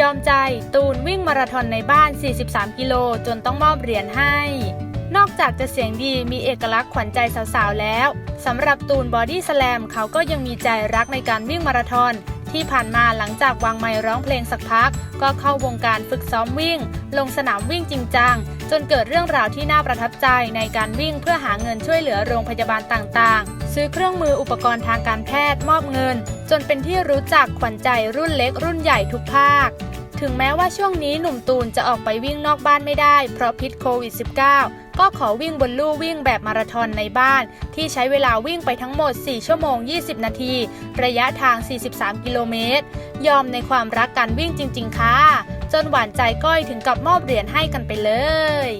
ยอมใจตูนวิ่งมาราธอนในบ้าน 43 กิโลจนต้องมอบเหรียญให้ นอกจากจะเสียงดีมีเอกลักษณ์ขวัญใจสาวๆ แล้วสำหรับตูนบอดี้สแลมเขาก็ยังมีใจรักในการวิ่งมาราธอนที่ผ่านมาหลังจากวางไมค์ร้องเพลงสักพัก ก็เข้าวงการฝึกซ้อมวิ่ง ลงสนามวิ่งจริงจัง จนเกิดเรื่องราวที่น่าประทับใจในการวิ่งเพื่อหาเงินช่วยเหลือโรงพยาบาลต่างๆ ซื้อเครื่องมืออุปกรณ์ทางการแพทย์มอบเงิน จนเป็นที่รู้จักขวัญใจรุ่นเล็กรุ่นใหญ่ทุกภาค ถึงแม้ว่าช่วงนี้หนุ่มตูนจะออกไปวิ่งนอกบ้านไม่ได้ เพราะพิษโควิด -19 ก็ขอวิ่งบนลู่วิ่งแบบมาราธอนในบ้าน ที่ใช้เวลาวิ่งไปทั้งหมด 4 ชั่วโมง 20 นาที ระยะทาง 43 กิโลเมตร ยอมในความรักการวิ่งจริง ๆ ค่ะ จนหวานใจก้อยถึงกับมอบเหรียญให้กันไปเลย